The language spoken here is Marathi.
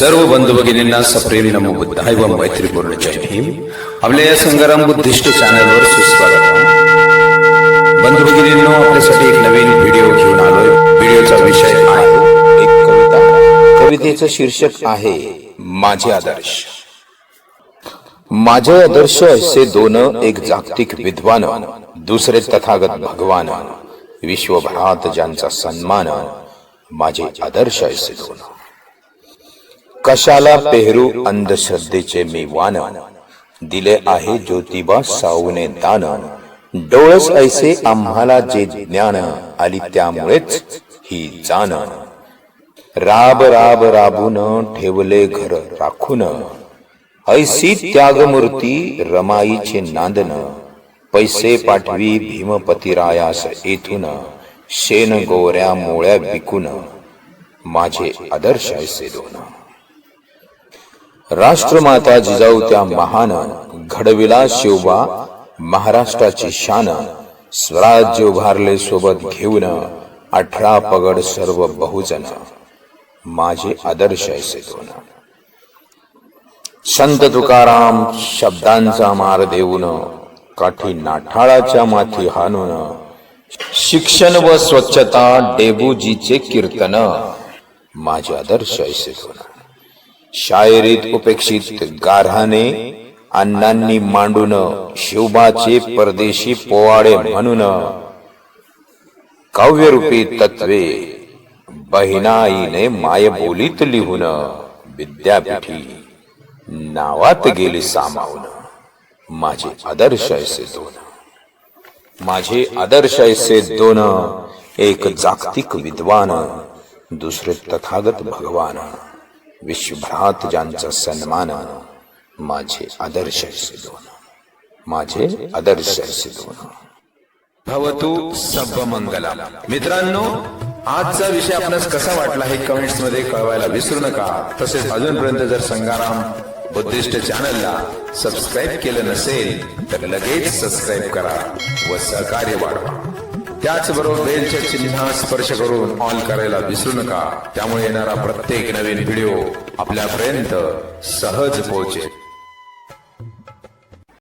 सर्व बंधू भगिनींना सप्रेम नमो बुद्धाय व मैत्रीपूर्ण जय भीम. आपल्या या संग्राम बुद्धिष्ट चॅनलवर सुस्वागत बंधू भगिनींनो आपल्यासाठी एक नवीन व्हिडिओ घेऊन आलोय. व्हिडिओचा विषय आहे एक कविता. कवितेचं शीर्षक आहे माझे आदर्श. माझे आदर्श असे दोन एक जागतिक विद्वान दुसरे तथागत भगवान विश्वभरात ज्यांचा सन्मान माझे आदर्श असे दोन. कशाला पेहरू अंधश्रद्धेचे मी वान दिले आहे ज्योतिबा सावने दान. डोळस ऐसे आम्हाला जे ज्ञान आली त्यामुळेच ही जाण. राब राब राबून ठेवले घर राखून. ऐसी त्यागमूर्ती रमाईचे नांदन. पैसे पाठवी भीमपतिरायास येथून. शेन गोऱ्या मोळ्या विकून. माझे आदर्श ऐसे दोन. राष्ट्रमाता जिजाऊ त्या महान घडविला शिवबा महाराष्ट्राची शान स्वराज्य उभारले सोबत घेऊन अठरा पगड सर्व बहुजन. माझे आदर्श ऐसे दोन. संत तुकाराम शब्दांचा मार देऊन काठी नाठाळाच्या माथी हाणून शिक्षण व स्वच्छता डेबूजीचे कीर्तन. माझे आदर्श ऐसे दोन. शायरीत उपेक्षित गारहाने अण्णांनी मांडून शिवबाचे परदेशी पोवाडे म्हणून काव्यरूपी तत्वे बहिणाईने माय बोलीत लिहून विद्यापीठी नावात गेली सामावून. माझे आदर्श ऐसे दोन. माझे आदर्श ऐसे दोन एक जागतिक विद्वान दुसरे तथागत भगवान. विश्वभरात ज्यांचा सन्मान माझे आदर्श दोन माझे आदर्श असे दोन भवतु सब मंगला मित्रांनो आजचा विषय आपणास कसा वाटला हे कमेंट्समध्ये कळवायला विसरू नका. तसेच अजूनपर्यंत जर संगाराम बुद्धिस्ट चॅनलला सबस्क्राईब केलं नसेल तर लगेच सबस्क्राईब करा व सहकार्य वाढवा. त्याचबरोबर बेलच्या चिन्हा स्पर्श करून ऑल करायला विसरू नका. त्यामुळे येणारा प्रत्येक नवीन व्हिडिओ आपल्यापर्यंत सहज पोहोचेल.